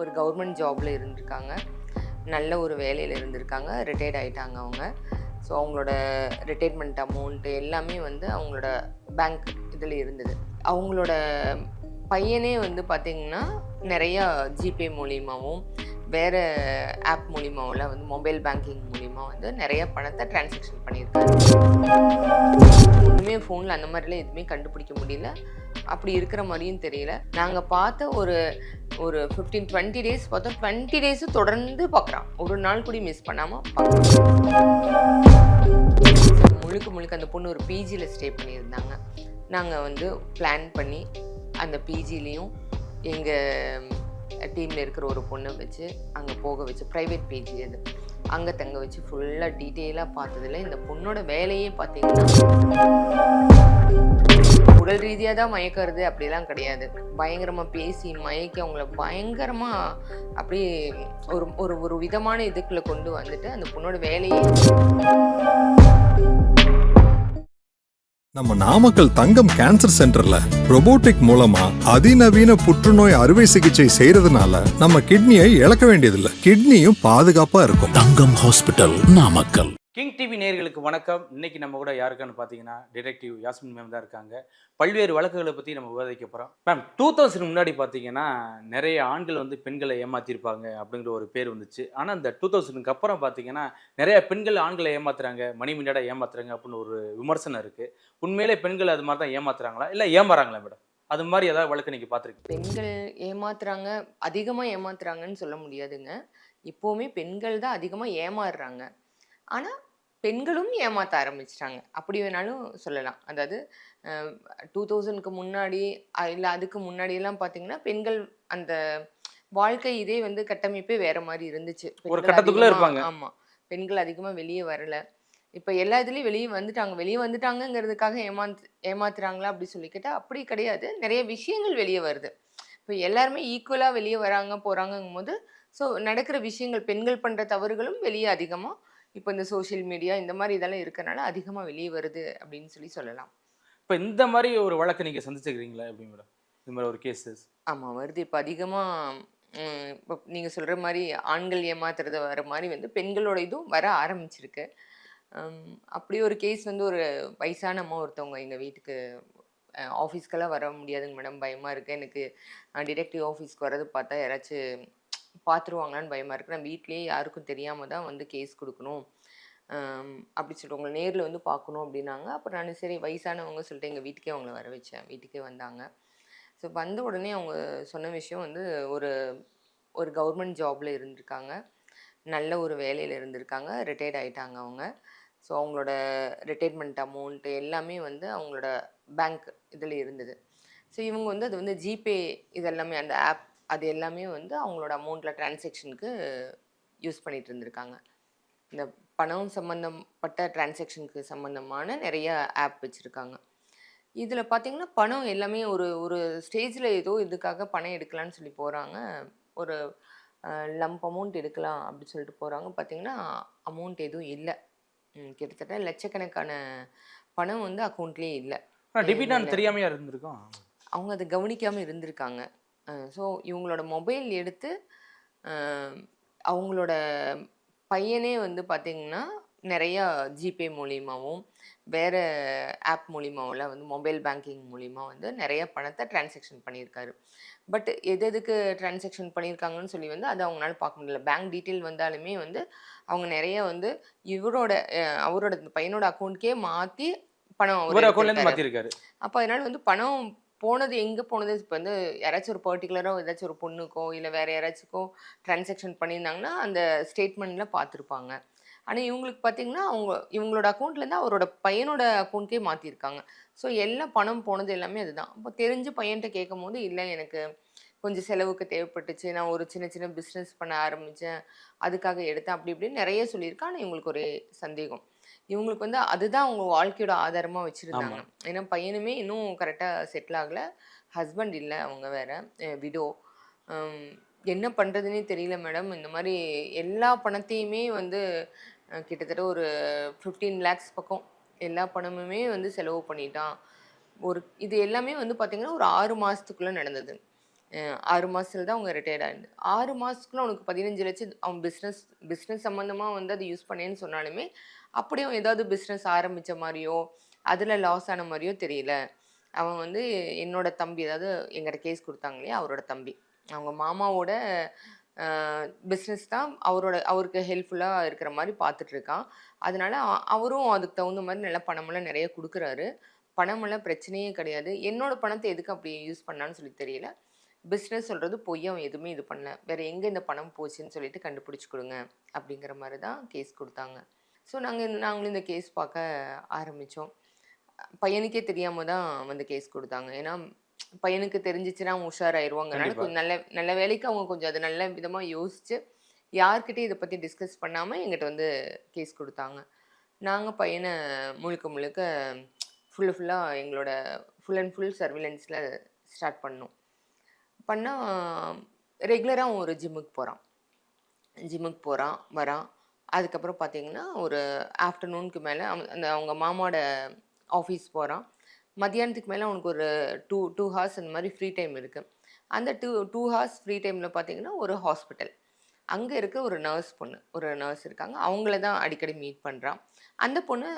ஒரு கவர்மெண்ட் ஜாபில் இருந்திருக்காங்க. நல்ல ஒரு வேலையில் இருந்திருக்காங்க. ரிட்டையர்ட் ஆகிட்டாங்க அவங்க. ஸோ அவங்களோட ரிட்டையர்மெண்ட் அமௌண்ட்டு எல்லாமே வந்து அவங்களோட பேங்க் இதில் இருந்தது. அவங்களோட பையனே வந்து பார்த்திங்கன்னா நிறையா ஜிபே மூலியமாகவும் வேறு ஆப் மூலியமாவில் வந்து மொபைல் பேங்கிங் மூலிமா வந்து நிறைய பணத்தை டிரான்சாக்ஷன் பண்ணியிருக்காரு. ஒன்றுமே ஃபோனில் அந்த மாதிரிலாம் எதுவுமே கண்டுபிடிக்க முடியல. அப்படி இருக்கிற மாதிரியும் தெரியல. நாங்கள் பார்த்த ஒரு ஒரு ஃபிஃப்டீன் டுவெண்ட்டி டேஸ் பார்த்தோம் டுவெண்ட்டி டேஸும் தொடர்ந்து பார்க்குறான். ஒரு நாள் கூட மிஸ் பண்ணாமல் முழுக்க முழுக்க அந்த பொண்ணு ஒரு பிஜியில் ஸ்டே பண்ணியிருந்தாங்க. நாங்கள் வந்து பிளான் பண்ணி அந்த பிஜிலையும் எங்கள் டீமில் இருக்கிற ஒரு பொண்ணை வச்சு அங்கே போக வச்சு ப்ரைவேட் பிஜி அது அங்கே தங்க வச்சு ஃபுல்லாக டீட்டெயிலாக பார்த்ததுல இந்த பொண்ணோட வேலையே பார்த்தீங்கன்னா தான் மயக்கிறது அப்படிலாம் கிடையாது. பயங்கரமாக பேசி மயக்கி அவங்கள பயங்கரமாக அப்படியே ஒரு ஒரு ஒரு விதமான இதுக்குள்ளே கொண்டு வந்துட்டு அந்த பொண்ணோட வேலையே நம்ம நாமக்கல் தங்கம் கேன்சர் சென்டர்ல robotic மூலமா அதிநவீன புற்றுநோய் அறுவை சிகிச்சை செய்யறதுனால நம்ம கிட்னியை இழக்க வேண்டியதில்லை. கிட்னியும் பாதுகாப்பா இருக்கும். Thangam hospital Namakkal. King TV நேர்களுக்கு வணக்கம். இன்னைக்கு நம்ம கூட யாருக்கான்னு பார்த்தீங்கன்னா டிடெக்டிவ் யாஸ்மின் மேம் தான் இருக்காங்க. பல்வேறு வழக்குகளை பற்றி நம்ம விவாதிக்க போகிறோம் மேம் டூ தௌசண்ட் முன்னாடி பார்த்தீங்கன்னா நிறைய ஆண்கள் வந்து பெண்களை ஏமாத்திருப்பாங்க அப்படிங்கிற ஒரு பேர் வந்துச்சு. ஆனால் இந்த டூ தௌசண்ட்க்கு அப்புறம் பார்த்தீங்கன்னா நிறைய பெண்கள் ஆண்களை ஏமாத்துறாங்க மணி மின்னாட ஏமாத்துறாங்க அப்படின்னு ஒரு விமர்சனம் இருக்குது உண்மையிலே பெண்கள் அது மாதிரி தான் ஏமாத்துறாங்களா? இல்லை ஏமாறாங்களா மேடம் அது மாதிரி ஏதாவது வழக்கு நீங்கள் பார்த்துருக்கீங்க பெண்கள் ஏமாத்துறாங்க அதிகமாக ஏமாத்துறாங்கன்னு சொல்ல முடியாதுங்க. இப்போவுமே பெண்கள் தான் அதிகமாக ஏமாறுறாங்க. ஆனால் பெண்களும் ஏமாற்ற ஆரம்பிச்சிட்டாங்க. அப்படி வேணாலும் சொல்லலாம். அதாவது டூ தௌசண்ட்க்கு முன்னாடி இல்லை அதுக்கு முன்னாடியெல்லாம் பார்த்தீங்கன்னா பெண்கள் அந்த வாழ்க்கை இதே வந்து கட்டமைப்பே வேற மாதிரி இருந்துச்சு. பெண்கள் கட்டத்துக்குள்ள இருப்பாங்க. ஆமா. பெண்கள் அதிகமாக வெளியே வரல. இப்போ எல்லா இதுலேயும் வெளியே வந்துட்டாங்க. வெளியே வந்துட்டாங்கங்கிறதுக்காக ஏமாத்து ஏமாத்துறாங்களா அப்படி சொல்லி கேட்டா அப்படி கிடையாது. நிறைய விஷயங்கள் வெளியே வருது. இப்போ எல்லாருமே ஈக்குவலாக வெளியே வராங்க போகிறாங்கங்கும் போது ஸோ நடக்கிற விஷயங்கள் பெண்கள் பண்ணுற தவறுகளும் வெளியே அதிகமாக இப்போ இந்த சோஷியல் மீடியா இந்த மாதிரி இதெல்லாம் இருக்கறனால அதிகமாக வெளியே வருது அப்படின்னு சொல்லி சொல்லலாம். இப்போ இந்த மாதிரி ஒரு வழக்கு நீங்கள் சந்திச்சுக்கிறீங்களா எப்படி மேடம் இந்த மாதிரி ஒரு கேசஸ் ஆமாம் வருது. இப்போ அதிகமாக இப்போ நீங்கள் சொல்கிற மாதிரி ஆண்கள் ஏமாத்துறது வர மாதிரி வந்து பெண்களோட இதுவும் வர ஆரம்பிச்சிருக்கு. அப்படி ஒரு கேஸ் வந்து ஒரு வயசான அம்மா ஒருத்தவங்க எங்கள் வீட்டுக்கு ஆஃபீஸ்க்கெல்லாம் வர முடியாதுங்க மேடம் பயமாக இருக்குது எனக்கு டிடெக்டிவ் ஆஃபீஸ்க்கு வர்றது பார்த்தா யாராச்சும் பார்த்துருவாங்களான்னு பயமாக இருக்குது நான் வீட்லேயே யாருக்கும் தெரியாமல் தான் வந்து கேஸ் கொடுக்கணும். அப்படி சொல்லிட்டு உங்களை நேரில் வந்து பார்க்கணும் அப்படின்னாங்க. அப்புறம் நான் சரி வயசானவங்க சொல்லிட்டு எங்கள் வீட்டுக்கே அவங்கள வர வச்சேன். வீட்டுக்கே வந்தாங்க. ஸோ வந்த உடனே அவங்க சொன்ன விஷயம் வந்து ஒரு ஒரு கவர்மெண்ட் ஜாபில் இருந்திருக்காங்க. நல்ல ஒரு வேலையில் இருந்திருக்காங்க. ரிட்டையர்ட் ஆகிட்டாங்க அவங்க. ஸோ அவங்களோட ரிட்டையர்மெண்ட் அமௌண்ட்டு எல்லாமே வந்து அவங்களோட பேங்க் இதில் இருந்தது. ஸோ இவங்க வந்து அது வந்து ஜிபே இதெல்லாமே அந்த ஆப் அது எல்லாமே வந்து அவங்களோட அமௌண்ட்டில் டிரான்சாக்ஷனுக்கு யூஸ் பண்ணிட்டு இருந்திருக்காங்க. இந்த பணம் சம்மந்தப்பட்ட டிரான்சாக்ஷனுக்கு சம்மந்தமான நிறைய ஆப் வச்சுருக்காங்க. இதில் பார்த்தீங்கன்னா பணம் எல்லாமே ஒரு ஒரு ஸ்டேஜில் ஏதோ இதுக்காக பணம் எடுக்கலான்னு சொல்லி போகிறாங்க ஒரு லம்ப் அமௌண்ட் எடுக்கலாம் அப்படின்னு சொல்லிட்டு போகிறாங்க பார்த்தீங்கன்னா அமௌண்ட் எதுவும் இல்லை. கிட்டத்தட்ட லட்சக்கணக்கான பணம் வந்து அக்கௌண்ட்லேயே இல்லை. ஆனால் டிபிட்டான்னு தெரியாமையா இருந்திருக்கோம். அவங்க அதை கவனிக்காமல் இருந்திருக்காங்க. ஸோ இவங்களோட மொபைல் எடுத்து அவங்களோட பையனே வந்து பார்த்திங்கன்னா நிறையா ஜிபே மூலியமாகவும் வேறு ஆப் மூலியமாவில் வந்து மொபைல் பேங்கிங் மூலிமா வந்து நிறைய பணத்தை டிரான்சாக்ஷன் பண்ணியிருக்காரு. பட் எது எதுக்கு டிரான்சாக்ஷன் பண்ணியிருக்காங்கன்னு சொல்லி வந்து அதை அவங்களால பார்க்க முடியல. பேங்க் டீட்டெயில் வந்தாலுமே வந்து அவங்க நிறைய வந்து இவரோட அவரோட பையனோட அக்கௌண்ட்கே மாற்றி பணம் அப்போ அதனால வந்து பணம் போனது எங்கே போனது? இப்போ வந்து யாராச்சும் ஒரு பர்டிகுலராக ஏதாச்சும் ஒரு பொண்ணுக்கோ இல்லை வேறு யாராச்சுக்கோ டிரான்சாக்ஷன் பண்ணியிருந்தாங்கன்னா அந்த ஸ்டேட்மெண்ட்டில் பார்த்துருப்பாங்க. ஆனால் இவங்களுக்கு பார்த்தீங்கன்னா அவங்க இவங்களோட அக்கௌண்ட்லேருந்து அவரோட பையனோட அக்கௌண்ட்கே மாற்றிருக்காங்க ஸோ எல்லாம் பணம் போனது எல்லாமே அதுதான். அப்போ தெரிஞ்ச பையன்கிட்ட கேட்கும் போது இல்லை எனக்கு கொஞ்சம் செலவுக்கு தேவைப்பட்டுச்சு. நான் ஒரு சின்ன சின்ன பிஸ்னஸ் பண்ண ஆரம்பித்தேன் அதுக்காக எடுத்தேன். அப்படி இப்படின்னு நிறைய சொல்லியிருக்கேன் ஆனால் இவங்களுக்கு ஒரு சந்தேகம். இவங்களுக்கு வந்து அதுதான் அவங்க வாழ்க்கையோட ஆதாரமாக வச்சுருந்தாங்க. ஏன்னா பையனுமே இன்னும் கரெக்டாக செட்டில் ஆகலை. ஹஸ்பண்ட் இல்லை அவங்க வேற. விடோ என்ன பண்ணுறதுனே தெரியல மேடம் இந்த மாதிரி எல்லா பணத்தையுமே வந்து கிட்டத்தட்ட ஒரு ஃபிஃப்டீன் லேக்ஸ் பக்கம் எல்லா பணமுமே வந்து செலவு பண்ணிட்டான். ஒரு இது எல்லாமே வந்து பார்த்திங்கன்னா ஒரு ஆறு மாதத்துக்குள்ளே நடந்தது. ஆறு மாதத்தில் தான் அவங்க ரிட்டையர்ட் ஆயிருந்து. ஆறு மாதத்துக்குள்ள உனக்கு பதினஞ்சு லட்சம் அவன் பிஸ்னஸ் பிஸ்னஸ் சம்மந்தமாக வந்து அதை யூஸ் பண்ணேன்னு சொன்னாலுமே அப்படியே அவன் ஏதாவது பிஸ்னஸ் ஆரம்பிச்ச மாதிரியோ அதில் லாஸ் ஆன மாதிரியோ தெரியல. அவன் வந்து என்னோட தம்பி அதாவது எங்கிட்ட கேஸ் கொடுத்தாங்க இல்லையா அவரோட தம்பி. அவங்க மாமாவோட பிஸ்னஸ் தான் அவரோட அவருக்கு ஹெல்ப்ஃபுல்லாக இருக்கிற மாதிரி பார்த்துட்ருக்கான் அதனால் அதனால அவரும் அதுக்கு தகுந்த மாதிரி நல்ல பணமெல்லாம் நிறைய கொடுக்குறாரு. பணமெல்லாம் பிரச்சனையே கிடையாது. என்னோட பணத்தை எதுக்கு அப்படி யூஸ் பண்ணான்னு சொல்லி தெரியல. பிஸ்னஸ் சொல்கிறது பொய் அவன் எதுவுமே இது பண்ணல. வேற எங்கே இந்த பணம் போச்சுன்னு சொல்லிட்டு கண்டுபிடிச்சி கொடுங்க அப்படிங்கிற மாதிரி தான் கேஸ் கொடுத்தாங்க. ஸோ நாங்கள் நாங்களும் இந்த கேஸ் பார்க்க ஆரம்பித்தோம் பையனுக்கே தெரியாம தான் வந்து கேஸ் கொடுத்தாங்க. ஏன்னா பையனுக்கு தெரிஞ்சிச்சுன்னா அவன் உஷாராயிருவாங்கனால. கொஞ்சம் நல்ல நல்ல வேலைக்கு அவங்க கொஞ்சம் அது நல்ல விதமா யோசிச்சு யார்கிட்டயும் இதை பத்தி டிஸ்கஸ் பண்ணாம எங்கிட்ட வந்து கேஸ் கொடுத்தாங்க. நாங்க பையனை முழுக்க முழுக்க ஃபுல்லு ஃபுல்லா எங்களோட ஃபுல் அண்ட் ஃபுல் சர்விலன்ஸ்ல ஸ்டார்ட் பண்ணோம். பண்ணால் ரெகுலராக அவன் ஒரு ஜிம்முக்கு போகிறான் ஜிம்முக்கு போகிறான் வரான். அதுக்கப்புறம் பார்த்தீங்கன்னா ஒரு ஆஃப்டர்நூனுக்கு மேலே அந்த அவங்க மாமாவோட ஆஃபீஸ் போகிறான் மத்தியானத்துக்கு மேலே அவனுக்கு ஒரு டூ டூ ஹார்ஸ் அந்த மாதிரி ஃப்ரீ டைம் இருக்குது அந்த டூ டூ ஹார்ஸ் ஃப்ரீ டைமில் பார்த்தீங்கன்னா ஒரு ஹாஸ்பிட்டல் அங்கே இருக்க ஒரு நர்ஸ் பொண்ணு ஒரு நர்ஸ் இருக்காங்க. அவங்கள தான் அடிக்கடி மீட் பண்ணுறான் அந்த பொண்ணு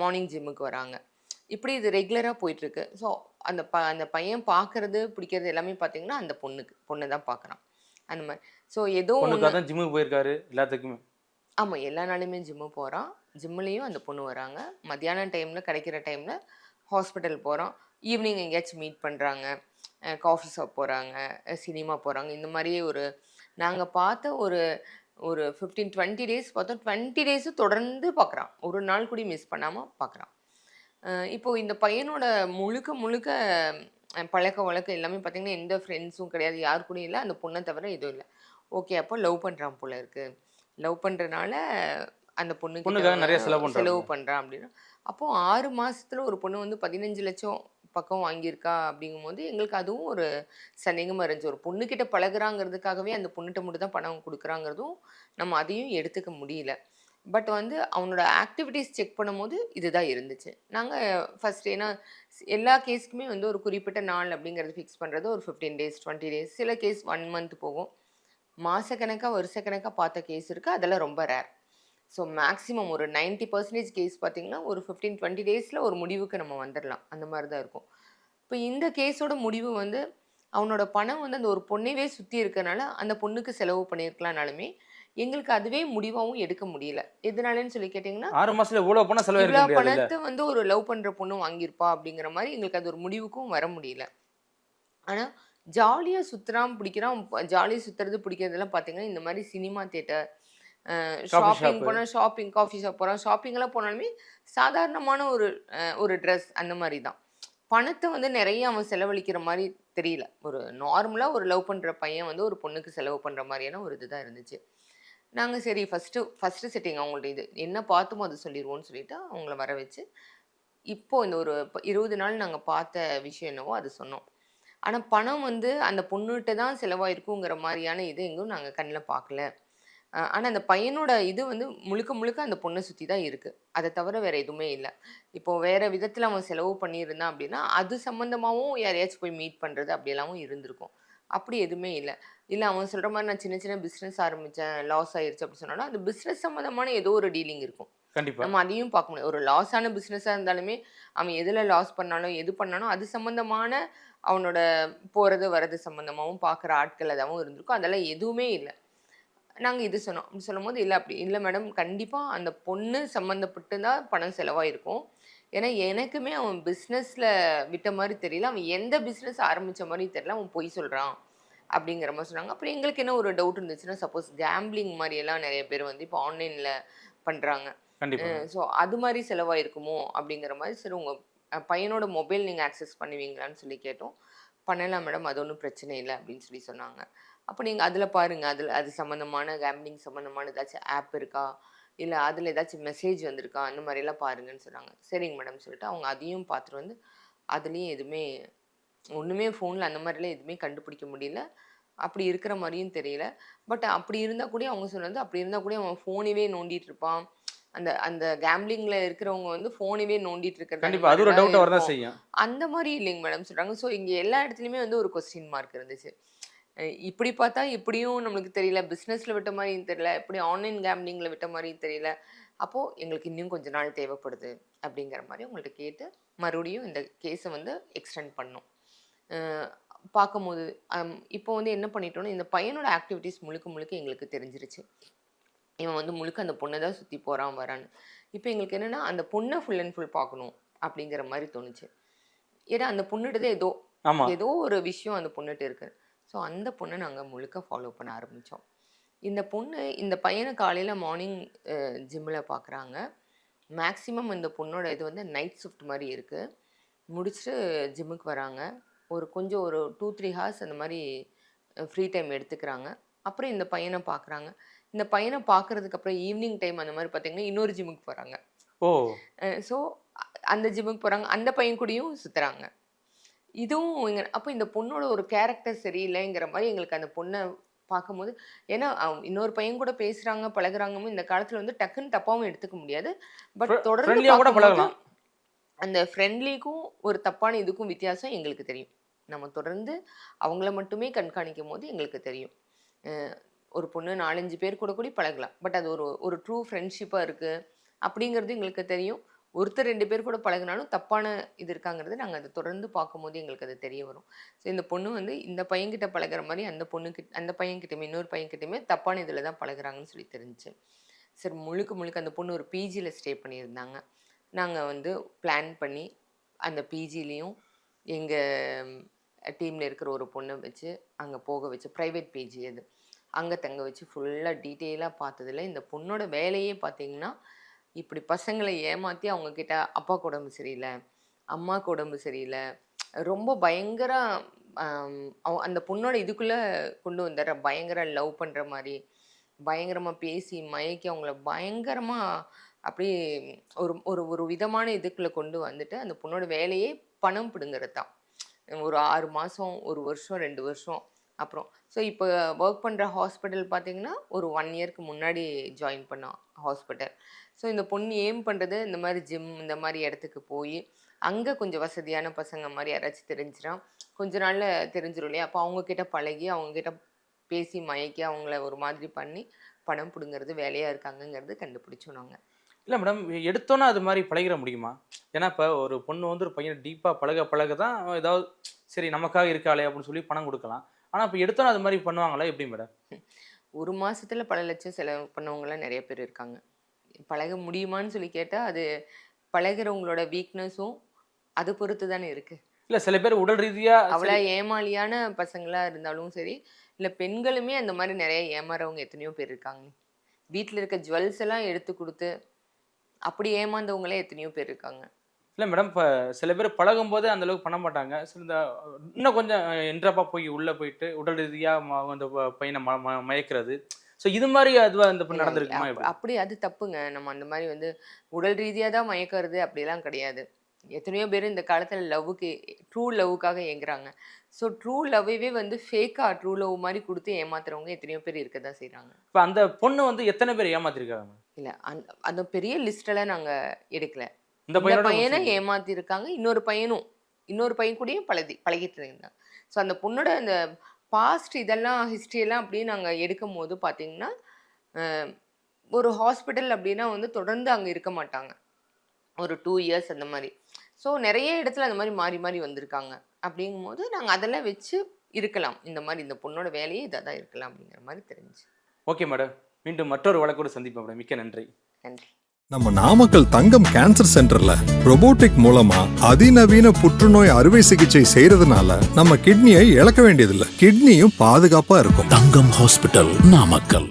மார்னிங் ஜிம்முக்கு வராங்க. இப்படி இது ரெகுலராக போயிட்டுருக்கு ஸோ அந்த ப அந்த பையன் பார்க்கறது பிடிக்கிறது எல்லாமே பார்த்தீங்கன்னா அந்த பொண்ணுக்கு பொண்ணு தான் பார்க்குறான் அந்த மாதிரி ஸோ ஏதோ தான் ஜிம்முக்கு போயிருக்காரு எல்லாத்துக்குமே? ஆமாம் எல்லா நாளுமே ஜிம்மு போகிறான் ஜிம்முலேயும் அந்த பொண்ணு வராங்க. மத்தியான டைமில் கிடைக்கிற டைமில் ஹாஸ்பிட்டல் போகிறோம் ஈவினிங் எங்கேயாச்சும் மீட் பண்ணுறாங்க காஃபி ஷாப் போகிறாங்க சினிமா போகிறாங்க இந்த மாதிரியே ஒரு நாங்கள் பார்த்த ஒரு ஒரு ஃபிஃப்டீன் டுவெண்ட்டி டேஸ் பார்த்தோம். டுவெண்ட்டி டேஸும் தொடர்ந்து பார்க்குறான் ஒரு நாள் கூட மிஸ் பண்ணாமல் பார்க்குறான் இப்போ இந்த பையனோட முழுக்க முழுக்க பழக்க வழக்கம் எல்லாமே பார்த்தீங்கன்னா எந்த ஃப்ரெண்ட்ஸும் கிடையாது. யார் கூடயும் இல்லை. அந்த பொண்ணை தவிர எதுவும் இல்லை. ஓகே அப்போ லவ் பண்ணுறான் போல இருக்கு. லவ் பண்ணுறனால அந்த பொண்ணுக்கு நிறைய செலவு. செலவு பண்ணுறான் அப்படின்னா அப்போ ஆறு மாசத்துல ஒரு பொண்ணு வந்து பதினஞ்சு லட்சம் பக்கம் வாங்கியிருக்கா அப்படிங்கும்போது எங்களுக்கு அதுவும் ஒரு சந்தேகமாக இருந்துச்சு. ஒரு பொண்ணுக்கிட்ட பழகுறாங்கிறதுக்காகவே அந்த பொண்ணுகிட்ட மட்டும் தான் பணம் கொடுக்குறாங்கிறதும் நம்ம அதையும் எடுத்துக்க முடியல. பட் வந்து அவனோட ஆக்டிவிட்டீஸ் செக் பண்ணும்போது இதுதான் இருந்துச்சு. நாங்கள் ஃபஸ்ட் ஏன்னா எல்லா கேஸ்க்குமே வந்து ஒரு குறிப்பிட்ட நாள் அப்படிங்கிறது ஃபிக்ஸ் பண்ணுறது ஒரு ஃபிஃப்டீன் டேஸ் டுவெண்ட்டி டேஸ் சில கேஸ் ஒன் மந்த் போகும். மாதக்கணக்காக வருஷக்கணக்காக பார்த்த கேஸ் இருக்குது அதெல்லாம் ரொம்ப ரேர் ஸோ மேக்ஸிமம் ஒரு 90% பர்சன்டேஜ் கேஸ் பார்த்திங்கன்னா ஒரு ஃபிஃப்டீன் டுவெண்ட்டி டேஸில் ஒரு முடிவுக்கு நம்ம வந்துடலாம் அந்த மாதிரி தான் இருக்கும். இப்போ இந்த கேஸோட முடிவு வந்து அவனோட பணம் வந்து அந்த ஒரு பொண்ணைவே சுற்றி இருக்கனால அந்த பொண்ணுக்கு செலவு பண்ணியிருக்கலாம்னாலுமே எங்களுக்கு அதுவே முடிவாகவும் எடுக்க முடியல. எதனாலன்னு சொல்லி கேட்டிங்கன்னா ஆறு மாசத்துல இவ்வளவு பணம் செலவு இவ்வளோ இருக்க முடியாது பணத்தை வந்து ஒரு லவ் பண்ற பொண்ணு வாங்கியிருப்பா அப்படிங்கிற மாதிரி எங்களுக்கு அது ஒரு முடிவுக்கும் வர முடியல. ஆனா ஜாலியா சுத்துறான் பிடிக்கிறான் ஜாலியா சுத்துறது பிடிக்கிறதெல்லாம் பாத்தீங்கன்னா இந்த மாதிரி சினிமா தியேட்டர் ஷாப்பிங் shop. போனா ஷாப்பிங் காஃபி ஷாப் போறோம் ஷாப்பிங் எல்லாம் போனாலுமே சாதாரணமான ஒரு ஒரு ட்ரெஸ் அந்த மாதிரி தான் பணத்தை வந்து நிறைய அவன் செலவழிக்கிற மாதிரி தெரியல. ஒரு நார்மலா ஒரு லவ் பண்ற பையன் வந்து ஒரு பொண்ணுக்கு செலவு பண்ற மாதிரியான ஒரு இதுதான் இருந்துச்சு. நாங்கள் சரி ஃபஸ்ட்டு ஃபஸ்ட்டு செட்டிங் அவங்கள்ட்ட இது. என்ன பார்த்துமோ அதை சொல்லிடுவோம்னு சொல்லிவிட்டு அவங்கள வர வச்சு இப்போது இந்த ஒரு இருபது நாள் நாங்கள் பார்த்த விஷயம் என்னவோ அது சொன்னோம். ஆனால் பணம் வந்து அந்த பொண்ணுகிட்ட தான் செலவாயிருக்குங்கிற மாதிரியான இது எங்கும் நாங்கள் கண்ணில் பார்க்கல ஆனால் அந்த பையனோட இது வந்து முழுக்க முழுக்க அந்த பொண்ணை சுற்றி தான் இருக்குது அதை தவிர வேறு எதுவுமே இல்லை. இப்போ வேறு விதத்தில் அவன் செலவு பண்ணியிருந்தான் அப்படின்னா அது சம்மந்தமாகவும் யாரையாச்சும் போய் மீட் பண்ணுறது அப்படியெல்லாமும் இருந்திருக்கும். அப்படி எதுவுமே இல்லை. இல்லை அவன் சொல்ற மாதிரி நான் சின்ன சின்ன பிஸ்னஸ் ஆரம்பிச்சேன் லாஸ் ஆயிருச்சு அப்படி சொன்னாலும் அந்த பிஸ்னஸ் சம்மந்தமான ஏதோ ஒரு டீலிங் இருக்கும். கண்டிப்பா. நம்ம அதையும் பார்க்க முடியாது ஒரு லாஸ் ஆன பிஸ்னஸாக இருந்தாலுமே அவன் எதில் லாஸ் பண்ணாலும் எது பண்ணாலும் அது சம்மந்தமான அவனோட போகிறது வர்றது சம்மந்தமாகவும் பார்க்குற ஆட்கள் அதாவும் இருந்திருக்கும். அதெல்லாம் எதுவுமே இல்லை. நாங்கள் இது சொன்னோம். அப்படி சொல்லும்போது இல்லை அப்படி இல்லை மேடம் கண்டிப்பாக அந்த பொண்ணு சம்மந்தப்பட்டு தான் பணம் செலவாயிருக்கும். ஏன்னா எனக்குமே அவன் பிஸ்னஸில் விட்ட மாதிரி தெரியல. அவன் எந்த பிஸ்னஸ் ஆரம்பித்த மாதிரி தெரியல. அவன் பொய் சொல்கிறான் அப்படிங்கிற மாதிரி சொன்னாங்க. அப்புறம் எங்களுக்கு என்ன ஒரு டவுட் இருந்துச்சுன்னா சப்போஸ் கேம்பிளிங் மாதிரி எல்லாம் நிறைய பேர் வந்து இப்போ ஆன்லைனில் பண்ணுறாங்க ஸோ அது மாதிரி செலவாயிருக்குமோ அப்படிங்கிற மாதிரி சரி உங்கள் பையனோட மொபைல் நீங்கள் ஆக்சஸ் பண்ணுவீங்களான்னு சொல்லி கேட்டோம். பண்ணலாம் மேடம் அது ஒன்றும் பிரச்சனை இல்லை அப்படின்னு சொல்லி சொன்னாங்க. அப்போ நீங்கள் அதில் பாருங்கள் அதில் அது சம்மந்தமான கேம்பிளிங் சம்மந்தமான ஏதாச்சும் ஆப் இருக்கா? இல்லை அதில் ஏதாச்சும் மெசேஜ் வந்திருக்கா? அந்த மாதிரிலாம் பாருங்கன்னு சொன்னாங்க. சரிங்க மேடம் சொல்லிட்டு அவங்க அதையும் பார்த்துட்டு வந்து அதுலேயும் எதுவுமே ஒன்றுமே ஃபோனில் அந்த மாதிரிலாம் எதுவுமே கண்டுபிடிக்க முடியல. அப்படி இருக்கிற மாதிரியும் தெரியல. பட் அப்படி இருந்தால் கூட அவங்க சொன்னது அப்படி இருந்தால் கூட அவன் ஃபோனையே நோண்டிட்டு இருப்பான். அந்த அந்த கேம்லிங்ல இருக்கிறவங்க வந்து ஃபோனவே நோண்டிட்டு இருக்கிறது கண்டிப்பா அது ஒரு டவுட் வரதான் செய்யும். அந்த மாதிரி இல்லைங்க மேடம் சொல்றாங்க. ஸோ இங்க எல்லா இடத்துலையுமே வந்து ஒரு கொஸ்டின் மார்க் இருந்துச்சு. இப்படி பார்த்தா இப்படியும் நம்மளுக்கு தெரியல. பிஸ்னஸ்ல விட்ட மாதிரியும் தெரியல. இப்படி ஆன்லைன் கேம்லிங்ல விட்ட மாதிரியும் தெரியல. அப்போ எங்களுக்கு இன்னும் கொஞ்ச நாள் தேவைப்படுது. அப்படிங்கிற மாதிரி உங்கள்ட்ட கேட்டு மறுபடியும் இந்த கேஸை வந்து எக்ஸ்டெண்ட் பண்ணோம். பார்க்கும்போது இப்போ வந்து என்ன பண்ணிட்டோம்னா இந்த பையனோட ஆக்டிவிட்டீஸ் முழுக்க முழுக்க எங்களுக்கு தெரிஞ்சிருச்சு. இவன் வந்து முழுக்க அந்த பொண்ணை தான் சுற்றி போகிறான் வரான்னு. இப்போ எங்களுக்கு என்னென்னா அந்த பொண்ணை ஃபுல் அண்ட் ஃபுல் பார்க்கணும் அப்படிங்கிற மாதிரி தோணுச்சு. ஏன்னா அந்த பொண்ணுகிட்ட ஏதோ ஏதோ ஒரு விஷயம் அந்த பொண்ணுகிட்ட இருக்கு. ஸோ அந்த பொண்ணை நாங்கள் முழுக்க ஃபாலோ பண்ண ஆரம்பித்தோம் இந்த பொண்ணு இந்த பையனை காலையில் மார்னிங் ஜிம்மில் பார்க்குறாங்க மேக்ஸிமம் இந்த பொண்ணோட இது வந்து நைட் ஷிஃப்ட் மாதிரி இருக்குது முடிச்சுட்டு ஜிம்முக்கு வராங்க. ஒரு கொஞ்சம் ஒரு டூ த்ரீ ஹார்ஸ் அந்த மாதிரி ஃப்ரீ டைம் எடுத்துக்கிறாங்க. அப்புறம் இந்த பையனை பார்க்குறாங்க இந்த பையனை பார்க்கறதுக்கு அப்புறம் ஈவினிங் டைம் அந்த மாதிரி பார்த்தீங்கன்னா இன்னொரு ஜிம்முக்கு போகிறாங்க ஓ. ஸோ அந்த ஜிம்முக்கு போகிறாங்க அந்த பையன் கூடயும் சுற்றுறாங்க இதுவும் இங்க அப்போ இந்த பொண்ணோட ஒரு கேரக்டர் சரியில்லைங்கிற மாதிரி எங்களுக்கு அந்த பொண்ணை பார்க்கும்போது ஏன்னா இன்னொரு பையன் கூட பேசுறாங்க பழகுறாங்க இந்த காலத்துல வந்து டக்குன்னு தப்பாவும் எடுத்துக்க முடியாது. பட் தொடர்ந்து. அந்த ஃப்ரெண்ட்லிக்கும் ஒரு தப்பான இதுக்கும் வித்தியாசம் எங்களுக்கு தெரியும். நம்ம தொடர்ந்து அவங்கள மட்டுமே கண்காணிக்கும் போது எங்களுக்கு தெரியும். ஒரு பொண்ணு நாலஞ்சு பேர் கூட கூட பழகலாம். பட் அது ஒரு ஒரு ட்ரூ ஃப்ரெண்ட்ஷிப்பாக இருக்குது அப்படிங்கிறது எங்களுக்கு தெரியும். ஒருத்தர் ரெண்டு பேர் கூட பழகுனாலும் தப்பான இது இருக்காங்கிறது நாங்கள் அதை தொடர்ந்து பார்க்கும்போது எங்களுக்கு அது தெரிய வரும். ஸோ இந்த பொண்ணு வந்து இந்த பையன்கிட்ட பழகுற மாதிரி அந்த பொண்ணுக்கிட்ட அந்த பையன்கிட்டமே இன்னொரு பையன்கிட்டமே தப்பான இதில் தான் பழகுறாங்கன்னு சொல்லி தெரிஞ்சுச்சு சரி முழுக்க முழுக்க அந்த பொண்ணு ஒரு பிஜியில் ஸ்டே பண்ணியிருந்தாங்க. நாங்கள் வந்து பிளான் பண்ணி அந்த பிஜிலையும் எங்கள் டீமில் இருக்கிற ஒரு பொண்ணை வச்சு அங்கே போக வச்சு ப்ரைவேட் பேஜ் அது அங்கே தங்க வச்சு ஃபுல்லாக டீட்டெயிலாக பார்த்ததில் இந்த பொண்ணோட வேலையே பார்த்தீங்கன்னா இப்படி பசங்களை ஏமாற்றி அவங்கக்கிட்ட அப்பாவுக்கு உடம்பு சரியில்லை அம்மாவுக்கு உடம்பு சரியில்லை ரொம்ப பயங்கர அவ- அந்த பொண்ணோட இதுக்குள்ளே கொண்டு வந்துடுற பயங்கர லவ் பண்ணுற மாதிரி பயங்கரமாக பேசி மயக்கி அவங்கள பயங்கரமாக அப்படியே ஒரு ஒரு ஒரு விதமான இதுக்குள்ளே கொண்டு வந்துட்டு அந்த பொண்ணோட வேலையே பணம் பிடுங்கிறது தான் ஒரு ஆறு மாதம் ஒரு வருஷம் ரெண்டு வருஷம் அப்புறம். ஸோ இப்போ ஒர்க் பண்ணுற ஹாஸ்பிட்டல் பார்த்தீங்கன்னா ஒரு ஒன் இயர்க்கு முன்னாடி ஜாயின் பண்ணோம் ஹாஸ்பிட்டல் ஸோ இந்த பொண்ணு ஏம் பண்ணுறது இந்த மாதிரி ஜிம் இந்த மாதிரி இடத்துக்கு போய் அங்கே கொஞ்சம் வசதியான பசங்க மாதிரி யாராச்சும் தெரிஞ்சிடும் கொஞ்ச நாளில் தெரிஞ்சிடும் இல்லையா? அப்போ அவங்கக்கிட்ட பழகி அவங்க கிட்ட பேசி மயக்கி அவங்கள ஒரு மாதிரி பண்ணி பணம் பிடுங்கிறது வேலையாக இருக்காங்கங்கிறது கண்டுபிடிச்சோம் நாங்கள் இல்ல மேடம் எடுத்தோன்னா அது மாதிரி பழகிட முடியுமா? ஏன்னா இப்போ ஒரு பொண்ணு வந்து ஒரு பையன் டீப்பாக பழக பழக தான் ஏதாவது சரி நமக்காக இருக்காளே அப்படின்னு சொல்லி பணம் கொடுக்கலாம். ஆனால் இப்போ எடுத்தோன்னா அது மாதிரி பண்ணுவாங்களா? எப்படி மேடம் ஒரு மாசத்துல பல லட்சம் செலவு பண்ணவங்கலாம் நிறைய பேர் இருக்காங்க. பழக முடியுமான்னு சொல்லி கேட்டா அது பழகுறவங்களோட வீக்னஸும் அது பொறுத்து தானே இருக்கு. இல்லை சில பேர் உடல் ரீதியாக அவ்வளோ ஏமாளியான பசங்களா இருந்தாலும் சரி இல்ல பெண்களுமே அந்த மாதிரி நிறைய ஏமாறவங்க எத்தனையோ பேர் இருக்காங்க வீட்ல இருக்க ஜுவல்ஸ் எல்லாம் எடுத்து கொடுத்து அப்படி ஏமாந்தவங்களே எத்தனையோ பேர் இருக்காங்க. இல்லை மேடம் இப்போ சில பேர் பழகும் போது அந்த அளவுக்கு பண்ண மாட்டாங்க. சில இந்த இன்னும் கொஞ்சம் என்ட்ரப்பாக போய் உள்ளே போயிட்டு உடல் ரீதியாக அந்த பையனை ம மயக்கிறது. ஸோ இது மாதிரி இந்த இல்ல, நடந்திருக்குமா அப்படி அது தப்புங்க. நம்ம அந்த மாதிரி வந்து உடல் ரீதியா தான் மயக்கிறது அப்படிலாம் கிடையாது. எத்தனையோ பேர் இந்த காலத்துல லவ்வுக்கு ட்ரூ லவ்வுக்காக ஏங்குறாங்க. ஸோ ட்ரூ லவ்வே வந்து ஃபேக்கா ட்ரூ லவ் மாதிரி கொடுத்து ஏமாத்துறவங்க எத்தனையோ பேர் இருக்க தான் செய்றாங்க. இப்போ அந்த பொண்ணு வந்து எத்தனை பேர் ஏமாத்திருக்காங்க? இல்ல அந்த அந்த பெரிய லிஸ்டெல்லாம் நாங்க எடுக்கல. இந்த பையனை. ஏமாத்தி இருக்காங்க இன்னொரு பையனும் இன்னொரு பையன் கூடயும் பழகி பழகிட்டு இருந்தாங்க. ஸோ அந்த பொண்ணோட அந்த பாஸ்ட் இதெல்லாம் ஹிஸ்ட்ரி எல்லாம் அப்படியே நாங்க எடுக்கும் போது பாத்தீங்கன்னா அஹ், ஒரு ஹாஸ்பிட்டல் அப்படின்னா வந்து தொடர்ந்து அங்க இருக்க மாட்டாங்க. ஒரு டூ இயர்ஸ் அந்த மாதிரி. ஸோ நிறைய இடத்துல அந்த மாதிரி மாறி மாறி வந்திருக்காங்க. அப்படிங்கும்போது நாங்க அதெல்லாம் வச்சு இருக்கலாம். இந்த மாதிரி இந்த பொண்ணோட வேலையே இதாக தான் இருக்கலாம் அப்படிங்கிற மாதிரி தெரிஞ்சு ஓகே மேடம் மீண்டும் மற்றொரு வழக்கோடு சந்திப்போம். மேடம் மிக்க நன்றி. நன்றி. நம்ம நாமக்கல் தங்கம் கேன்சர் சென்டர்ல robotic மூலமா அதிநவீன புற்றுநோய் அறுவை சிகிச்சை செய்யறதுனால நம்ம கிட்னியை இழக்க வேண்டியதில்லை. கிட்னியும் பாதுகாப்பா இருக்கும். தங்கம் ஹாஸ்பிட்டல் நாமக்கல்.